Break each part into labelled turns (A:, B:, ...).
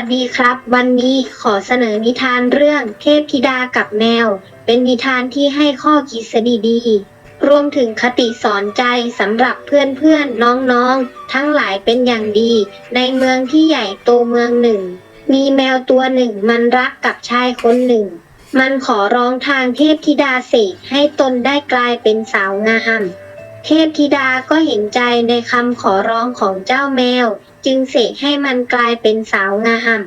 A: ัสดีครับ วันนี้ขอเสนอนิทานเรื่องเทพธิดากับแมว เป็นนิทานที่ให้ข้อคิดสดีๆ รวมถึงคติสอนใจสำหรับเพื่อนๆน้องๆ ทั้งหลายเป็นอย่างดี ในเมืองที่ใหญ่โตเมืองหนึ่ง มีแมวตัวหนึ่งมันรักกับชายคนหนึ่ง มันขอร้องทางเทพธิดาเสกให้ตนได้กลายเป็นสาวงาม เทพธิดาก็เห็นใจในคำขอร้องของเจ้าแมว จึงเสกให้มันกลายเป็นสาวงาม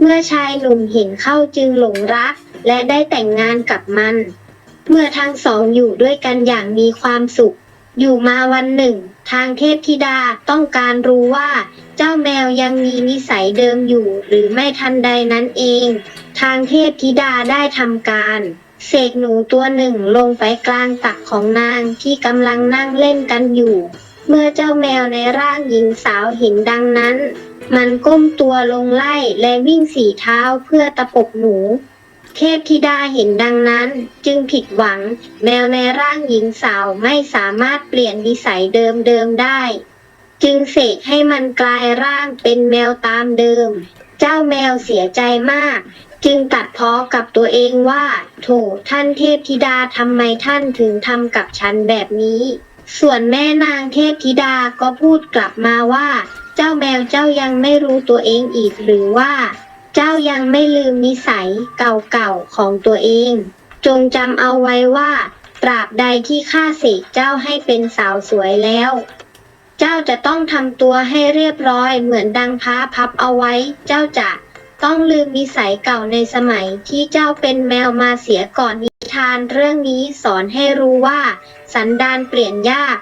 A: เมื่อชายหนุ่มเห็นเข้าจึงหลงรัก และได้แต่งงานกับมัน เมื่อทั้งสองอยู่ด้วยกันอย่างมีความสุข อยู่มาวันหนึ่ง ทางเทพธิดาต้องการรู้ว่า เจ้าแมวยังมีนิสัยเดิมอยู่หรือไม่ทันใดนั้นเอง ทางเทพธิดาได้ทำการเสกหนูตัวหนึ่งลงไปกลางตักของนางที่กำลังนั่งเล่นกันอยู่ เมื่อเจ้าแมวในร่างหญิงสาวเห็นดังนั้น มันก้มตัวลงไล่และวิ่งสี่เท้าเพื่อตะปบหนู เทพธิดาเห็นดังนั้น จึงผิดหวัง แมวในร่างหญิงสาวไม่สามารถเปลี่ยนนิสัยเดิมๆได้ จึงเสกให้มันกลายร่างเป็นแมวตามเดิม เจ้าแมวเสียใจมาก จึงตัดพ้อกับตัวเองว่า โถท่านเทพธิดาทำไมท่านถึงทำกับฉันแบบนี้ ส่วนแม่นางเทพธิดาก็พูดกลับมาว่า เจ้าแมวเจ้ายังไม่รู้ตัวเองอีกหรือว่า เจ้ายังไม่ลืมนิสัยเก่าๆของตัวเอง จงจำเอาไว้ว่า ตราบใดที่ข้าเสกเจ้าให้เป็นสาวสวยแล้ว เจ้าจะต้องทำตัวให้เรียบร้อยเหมือนดังพ้าพับเอาไว้ เจ้าจะต้องลืมนิสัยเก่าในสมัยที่เจ้าเป็นแมวมาเสียก่อน ทานเรื่องนี้สอนให้รู้ว่า สันดานเปลี่ยนยาก